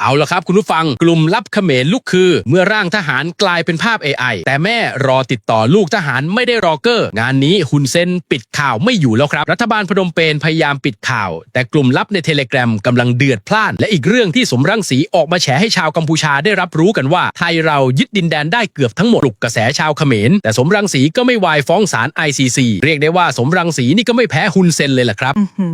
เอาละครับ คุณผู้ฟังกลุ่มลับเขมรลูกคือ เมื่อร่างทหารกลายเป็นภาพ AI แต่แม่รอติดต่อลูกทหารไม่ได้รอเกอร์ งานนี้ฮุนเซนปิดข่าวไม่อยู่แล้วครับ รัฐบาลพนมเปญพยายามปิดข่าว แต่กลุ่มลับในเทเลกรามกำลังเดือดพล่าน และอีกเรื่องที่สมรังสีออกมาแฉให้ชาวกัมพูชาได้รับรู้กันว่า ไทยเรายึดดินแดนได้เกือบทั้งหมดปลุกกระแสชาวเขมร แต่สมรังสีก็ไม่วายฟ้องศาล ICC เรียกได้ว่าสมรังสีนี่ก็ไม่แพ้ฮุนเซนเลยล่ะครับหื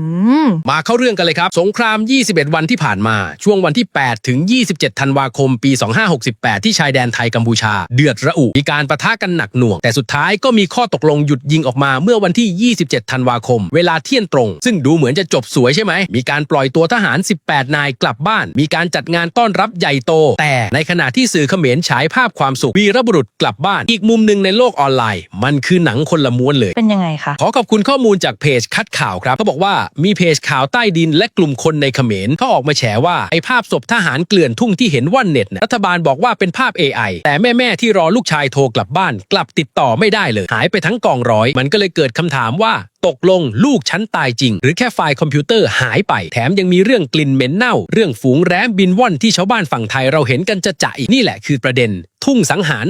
มมาเข้าเรื่องกันเลยครับ สงคราม 21 วันที่ผ่านมา ช่วงวันที่ 8ถึง 27 ธันวาคม ปี 2568 ที่ชายแดนไทยกัมพูชา เดือดระอุ มีการประทะกันหนักหน่วง แต่สุดท้ายก็มีข้อตกลงหยุดยิงออกมาเมื่อวันที่ 27 ธันวาคม เวลาเที่ยงตรง ซึ่งดูเหมือนจะจบสวยใช่ไหม มีการปล่อยตัวทหาร 18 นายกลับบ้าน มีการจัดงานต้อนรับใหญ่โต แต่ในขณะที่สื่อเขมรฉายภาพความสุขวีรบุรุษกลับบ้าน อีกมุมหนึ่งในโลกออนไลน์ มันคือหนังคนละม้วนเลย เป็นยังไงคะ ขอขอบคุณข้อมูลจากเพจคัดข่าวครับเขาบอกว่ามีเพจข่าวใต้ดินและกลุ่มคนในเขมรเขาออกมาแฉว่าไอ้ภาพศพทหารเกลื่อนทุ่งที่เห็นว่าเน็ตรัฐบาลบอกว่าเป็นภาพ AI แต่แม่แม่ ๆ ที่รอลูกชายโทรกลับบ้าน กลับติดต่อไม่ได้เลย หายไปทั้งกองร้อย มันก็เลยเกิดคำถามว่า ตกลงลูกฉันตายจริง หรือแค่ไฟล์คอมพิวเตอร์หายไป แถมยังมีเรื่องกลิ่นเหม็นเน่า เรื่องฝูงแร้มบินว่อนที่ชาวบ้านฝั่งไทยเราเห็นกันจะจะอีกนี่แหละคือประเด็น ทุ่งสังหาร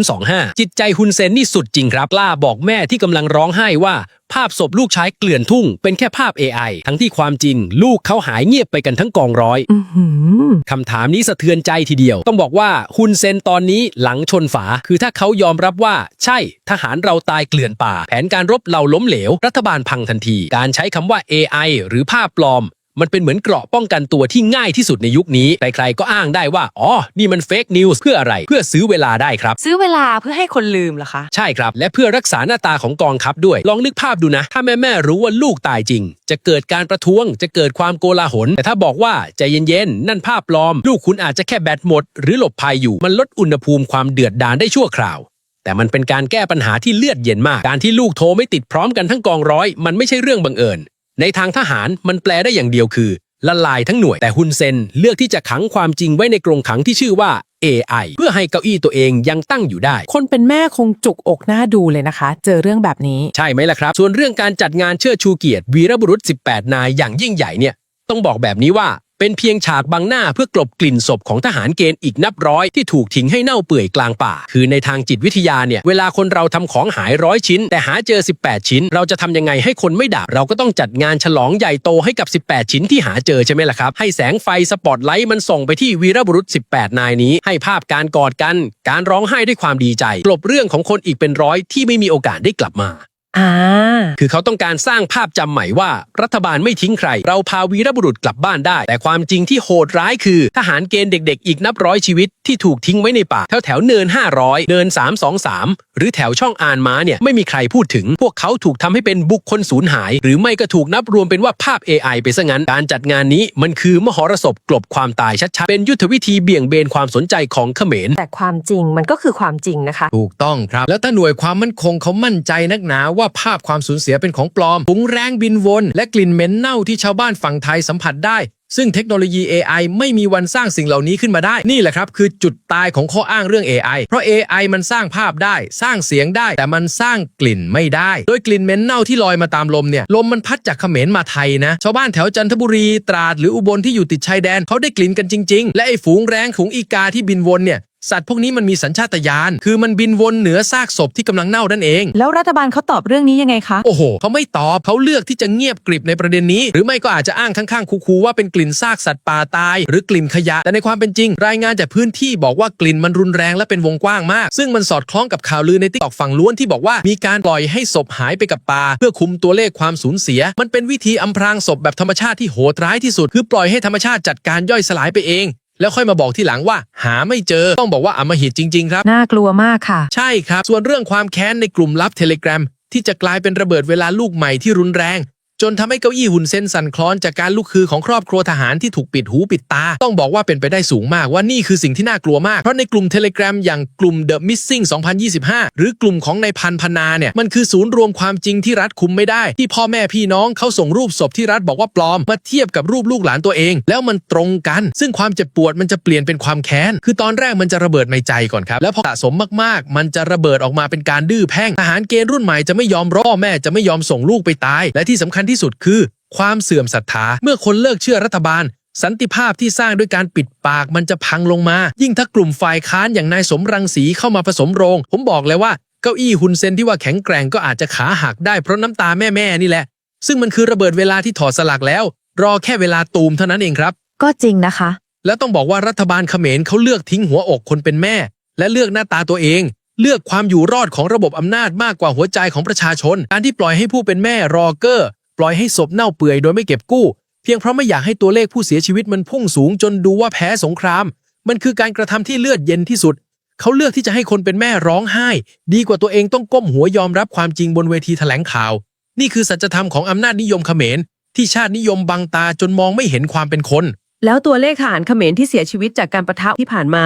2025 จิตใจฮุนเซนนี่สุดจริงครับกล้าบอกแม่ที่กำลังร้องไห้ว่าภาพศพลูกชายเกลื่อนทุ่งเป็นแค่ภาพ AI ทั้งที่ความจริง ลูกเขาหายเงียบไปกันทั้งกองร้อยอือหือคำถามนี้สะเทือนใจทีเดียว ต้องบอกว่าฮุนเซนตอนนี้หลังชนฝา คือถ้าเขายอมรับว่า ใช่ ทหารเราตายเกลื่อนป่า แผนการรบเราล้มเหลวรัฐบาลพังทันที การใช้คำว่า AI หรือภาพปลอม มันเป็นเหมือนเกราะป้องกันตัวที่ง่ายที่สุดในยุคนี้ ใครๆก็อ้างได้ว่า อ๋อ นี่มันเฟกนิวส์เพื่ออะไร เพื่อซื้อเวลาได้ครับ ซื้อเวลาเพื่อให้คนลืมเหรอคะ ใช่ครับ และเพื่อรักษาหน้าตาของกองทัพด้วย ลองนึกภาพดูนะ ถ้าแม่แม่ๆรู้ว่าลูกตายจริง จะเกิดการประท้วง จะเกิดความโกลาหล แต่ถ้าบอกว่าใจเย็นๆ นั่นภาพปลอม ลูกคุณอาจจะแค่แบตหมด หรือหลบภัยอยู่ มันลดอุณหภูมิความเดือดดาลได้ชั่วคราว แต่มันเป็นการแก้ปัญหาที่เลือดเย็นมาก การที่ลูกโทรไม่ติดพร้อมกันทั้งกองร้อย มันไม่ใช่เรื่องบังเอิญ ในทางทหารมันแปลได้อย่างเดียวคือ ละลายทั้งหน่วย แต่ฮุนเซนเลือกที่จะขังความจริงไว้ในกรงขังที่ชื่อว่า AI เพื่อให้เก้าอี้ตัวเองยังตั้งอยู่ได้ คนเป็นแม่คงจุกอกหน้าดูเลยนะคะ เจอเรื่องแบบนี้ ใช่ไหมล่ะครับ ส่วนเรื่องการจัดงานเชิดชูเกียรติวีรบุรุษ 18 นายอย่างยิ่งใหญ่เนี่ย ต้องบอกแบบนี้ว่า เป็นเพียงฉากบังหน้าเพื่อกลบกลิ่นศพของทหารเกณฑ์อีกนับร้อยที่ถูกทิ้งให้เน่าเปื่อยกลางป่า คือในทางจิตวิทยาเนี่ย เวลาคนเราทำของหายร้อยชิ้น แต่หาเจอ 18 ชิ้น เราจะทำยังไงให้คนไม่ด่าเราก็ต้องจัดงานฉลองใหญ่โตให้กับ 18 ชิ้นที่หาเจอใช่ไหมล่ะครับ ให้แสงไฟสปอตไลท์มันส่งไปที่วีรบุรุษ 18 นายนี้ ให้ภาพการกอดกัน การร้องไห้ด้วยความดีใจกลบเรื่องของคนอีกเป็นร้อยที่ไม่มีโอกาสได้กลับมา อ่า คือเขาต้องการสร้างภาพจำใหม่ว่า รัฐบาลไม่ทิ้งใคร เราพาวีรบุรุษกลับบ้านได้ แต่ความจริงที่โหดร้ายคือ ทหารเกณฑ์เด็กๆ อีกนับร้อยชีวิตที่ถูกทิ้งไว้ในป่า แถวแถวๆเนิน 500 เนิน 323 หรือแถวช่องอานม้าเนี่ยไม่มีใครพูดถึง พวกเขาถูกทำให้เป็นบุคคลสูญหาย หรือไม่ก็ถูกนับรวมเป็นว่าภาพ AI ไปซะงั้นการจัดงานนี้มันคือมหรสพกลบความตายชัดๆเป็นยุทธวิธีเบี่ยงเบนความสนใจของเขมร แต่ความจริงมันก็คือความจริงนะคะ ถูกต้องครับ แล้วถ้าหน่วยความมั่นคงเขามั่นใจนักหนาว่าว่าภาพความสูญเสียเป็นของปลอมผงแรงบินวน และกลิ่นเหม็นเน่าที่ชาวบ้านฝั่งไทยสัมผัสได้ ซึ่งเทคโนโลยี AI ไม่มีวันสร้างสิ่งเหล่านี้ขึ้นมาได้ นี่แหละครับ คือจุดตายของข้ออ้างเรื่อง AI เพราะ AI มันสร้างภาพได้ สร้างเสียงได้ แต่มันสร้างกลิ่นไม่ได้ โดยกลิ่นเหม็นเน่าที่ลอยมาตามลมเนี่ย ลมมันพัดจากเขมรมาไทยนะ ชาวบ้านแถวจันทบุรี ตราด หรืออุบลที่อยู่ติดชายแดนเขาได้กลิ่นกันจริง ๆ และไอ้ฝูงแรงฝูงอีกาที่บินวนเนี่ยสัตว์พวกนี้มันมีสัญชาตญาณ คือมันบินวนเหนือซากศพที่กำลังเน่านั่นเอง แล้วรัฐบาลเขาตอบเรื่องนี้ยังไงคะ โอ้โห เขาไม่ตอบ เขาเลือกที่จะเงียบกริบในประเด็นนี้ หรือไม่ก็อาจจะอ้างข้างๆคูๆว่าเป็นกลิ่นซากสัตว์ป่าตาย หรือกลิ่นขยะ แต่ในความเป็นจริง รายงานจากพื้นที่บอกว่ากลิ่นมันรุนแรงและเป็นวงกว้างมาก ซึ่งมันสอดคล้องกับข่าวลือในติ๊กตอกฝั่งล้วนที่บอกว่ามีการปล่อยให้ศพหายไปกับป่าเพื่อคุมตัวเลขความสูญเสีย มันเป็นวิธีอำพรางศพแบบธรรมชาติที่โหดร้ายที่สุด คือปล่อยให้ธรรมชาติจัดการย่อยสลายไปเองแล้วค่อยมาบอกที่หลังว่าหาไม่เจอต้องบอกว่าอำมหิตจริง ๆ ครับ น่ากลัวมากค่ะ ใช่ครับ ส่วนเรื่องความแค้นในกลุ่มลับเทเล gram ที่จะกลายเป็นระเบิดเวลาลูกใหม่ที่รุนแรง จนทำให้เก้าอี้หุ่นเซนสั่นคลอนจากการลุกคือของครอบครัวทหารที่ถูกปิดหูปิดตา ต้องบอกว่าเป็นไปได้สูงมากว่านี่คือสิ่งที่น่ากลัวมาก เพราะในกลุ่มเทเล gram อย่างกลุ่ม The Missing 2025 หรือกลุ่มของนายพันพนาเนี่ย มันคือศูนย์รวมความจริงที่รัฐคุมไม่ได้ ที่พ่อแม่พี่น้องเขาส่งรูปศพที่รัฐบอกว่าปลอม มาเทียบกับรูปลูกหลานตัวเอง แล้วมันตรงกัน ซึ่งความเจ็บปวดมันจะเปลี่ยนเป็นความแค้นคือตอนแรกมันจะระเบิดในใจก่อนครับแล้วพอสะสมมากๆ มันจะระเบิดออกมาเป็นการดื้อแพ่งทหารเกณฑ์รุ่นใหม่จะไม่ยอมรอแม่จะไม่ยอมส่งลูกไปตายและที่สำคัญที่สุดคือ ความเสื่อมศรัทธาเมื่อคนเลิกเชื่อรัฐบาล สันติภาพที่สร้างด้วยการปิดปากมันจะพังลงมา ยิ่งถ้ากลุ่มฝ่ายค้านอย่างนายสมรังสีเข้ามาผสมโรง ผมบอกเลยว่าเก้าอี้ฮุนเซนที่ว่าแข็งแกร่งก็อาจจะขาหักได้เพราะน้ำตาแม่ๆนี่แหละ ซึ่งมันคือระเบิดเวลาที่ถอดสลักแล้ว รอแค่เวลาตูมเท่านั้นเองครับ ก็จริงนะคะ แล้วต้องบอกว่ารัฐบาลเขมรเขาเลือกทิ้งหัวอกคนเป็นแม่ และเลือกหน้าตาตัวเอง เลือกความอยู่รอดของระบบอำนาจมากกว่าหัวใจของประชาชน การที่ปล่อยให้ผู้เป็นแม่รอเกอร์ ปล่อยให้ศพเน่าเปื่อยโดยไม่เก็บกู้ เพียงเพราะไม่อยากให้ตัวเลขผู้เสียชีวิตมันพุ่งสูงจนดูว่าแพ้สงคราม มันคือการกระทำที่เลือดเย็นที่สุด เขาเลือกที่จะให้คนเป็นแม่ร้องไห้ ดีกว่าตัวเองต้องก้มหัวยอมรับความจริงบนเวทีแถลงข่าว นี่คือสัจธรรมของอำนาจนิยมเขมร ที่ชาตินิยมบังตาจนมองไม่เห็นความเป็นคน แล้วตัวเลขทหารเขมรที่เสียชีวิตจากการประทะที่ผ่านมา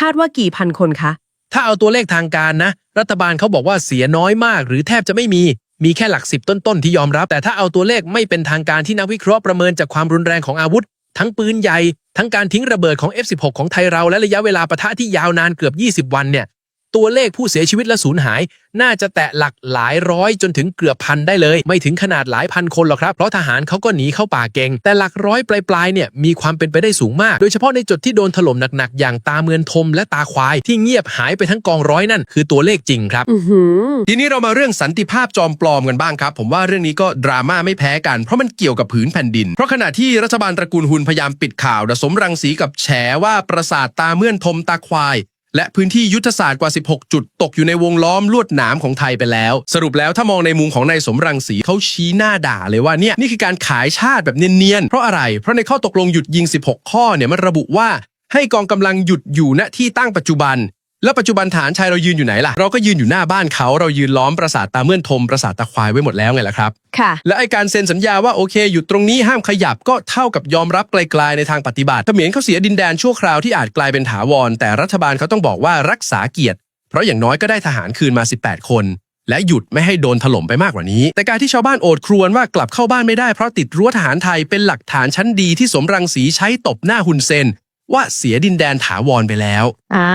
คาดว่ากี่พันคนคะ ถ้าเอาตัวเลขทางการนะ รัฐบาลเขาบอกว่าเสียน้อยมาก หรือแทบจะไม่มี มีแค่หลักสิบต้นๆที่ยอมรับ แต่ถ้าเอาตัวเลขไม่เป็นทางการที่นักวิเคราะห์ประเมินจากความรุนแรงของอาวุธ ทั้งปืนใหญ่ ทั้งการทิ้งระเบิดของ F16 ของไทยเราและระยะเวลาปะทะที่ยาวนานเกือบ 20 วันเนี่ย ตัวเลขผู้เสียชีวิตและสูญหาย น่าจะแตะหลักหลายร้อยจนถึงเกือบพันได้เลย ไม่ถึงขนาดหลายพันคนหรอกครับ เพราะทหารเขาก็หนีเข้าป่าเก่ง แต่หลักร้อยปลายๆเนี่ยมีความเป็นไปได้สูงมาก โดยเฉพาะในจุดที่โดนถล่มหนักๆ อย่างตาเมือนทมและตาควาย ที่เงียบหายไปทั้งกองร้อยนั่นคือตัวเลขจริงครับอือหือทีนี้เรามาเรื่องสันติภาพจอมปลอมกันบ้างครับ ผมว่าเรื่องนี้ก็ดราม่าไม่แพ้กันเพราะมันเกี่ยวกับผืนแผ่นดิน เพราะขณะที่รัฐบาลตระกูลหุนพยายามปิดข่าวระสมรังสีกับแฉว่าปราสาทตาเมื่อนทมตาควาย และพื้นที่ยุทธศาสตร์กว่า 16 จุด ตกอยู่ในวงล้อมลวดหนามของไทยไปแล้ว สรุปแล้วถ้ามองในมุมของนายสมรังสีเขาชี้หน้าด่าเลยว่าเนี่ยนี่คือการขายชาติแบบเนียนๆ เพราะอะไร เพราะในข้อตกลงหยุดยิง 16 ข้อเนี่ยมันระบุว่าให้กองกำลังหยุดอยู่ณที่ตั้งปัจจุบัน แล้วปัจจุบันฐานชายเรายืนอยู่ไหนล่ะ เราก็ยืนอยู่หน้าบ้านเขาเรายืนล้อมปราสาทตาเมื่อนทมปราสาทตาควายไว้หมดแล้วไงล่ะครับ ค่ะ และไอการเซ็นสัญญาว่าโอเคหยุดตรงนี้ห้ามขยับก็เท่ากับยอมรับไกลๆในทางปฏิบัติเขมรเขาเสียดินแดนชั่วคราวที่อาจกลายเป็นถาวร แต่รัฐบาลเขาต้องบอกว่ารักษาเกียรติ เพราะอย่างน้อยก็ได้ทหารคืนมา 18 คน และหยุดไม่ให้โดนถล่มไปมากกว่านี้ แต่การที่ชาวบ้านโอดครวญว่ากลับเข้าบ้านไม่ได้เพราะติดรั้วทหารไทยเป็นหลักฐานชั้นดีที่สมรังสีใช้ตบหน้าฮุนเซนว่าเสียดินแดนถาวรไปแล้ว อ่า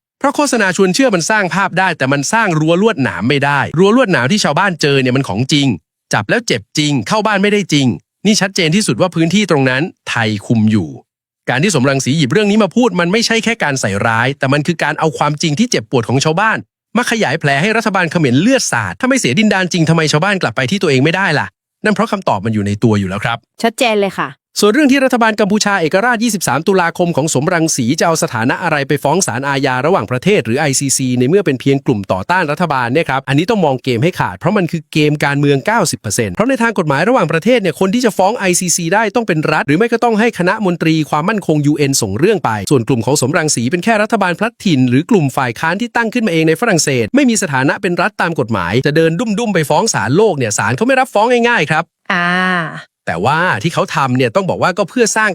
เพ ราะโฆษณาชวนเชื่อมันสร้างภาพได้ แต่มันสร้างรั้วลวดหนามไม่ได้ รั้วลวดหนามที่ชาวบ้านเจอเนี่ยมันของจริง จับแล้วเจ็บจริง เข้าบ้านไม่ได้จริง นี่ชัดเจนที่สุดว่าพื้นที่ตรงนั้น ไทยคุมอยู่ การที่สมรังสีหยิบเรื่องนี้มาพูดมันไม่ใช่แค่การใส่ร้าย แต่มันคือการเอาความจริงที่เจ็บปวดของชาวบ้าน มาขยายแผลให้รัฐบาลเขมรเลือดสาดถ้าไม่เสียดินแดนจริงทำไมชาวบ้านกลับไปที่ตัวเองไม่ได้ล่ะ นั่นเพราะคำตอบมันอยู่ในตัวอยู่แล้วครับ ชัดเจนเลยค่ะ ส่วนเรื่องที่รัฐบาลกัมพูชาเอกราช 23 ตุลาคมของสมรังสีจะเอาสถานะอะไรไปฟ้องศาลอาญาระหว่างประเทศหรือ ICC ในเมื่อเป็นเพียงกลุ่มต่อต้านรัฐบาลเนี่ยครับ อันนี้ต้องมองเกมให้ขาด เพราะมันคือเกมการเมือง 90%เพราะในทางกฎหมายระหว่างประเทศเนี่ยคนที่จะฟ้อง ICC ได้ต้องเป็นรัฐ หรือไม่ก็ต้องให้คณะมนตรีความมั่นคง UN ส่งเรื่องไป ส่วนกลุ่มของสมรังสีเป็นแค่รัฐบาลพลัดถิ่น หรือกลุ่มฝ่ายค้านที่ตั้งขึ้นมาเองในฝรั่งเศส ไม่มีสถานะเป็นรัฐตามกฎหมายจะเดินดุ้มๆไปฟ้องศาลโลกเนี่ยศาลเขาไม่รับฟ้องง่ายๆครับอ่า แต่ว่าที่เขาทำเนี่ยต้องบอกว่าก็เพื่อสร้าง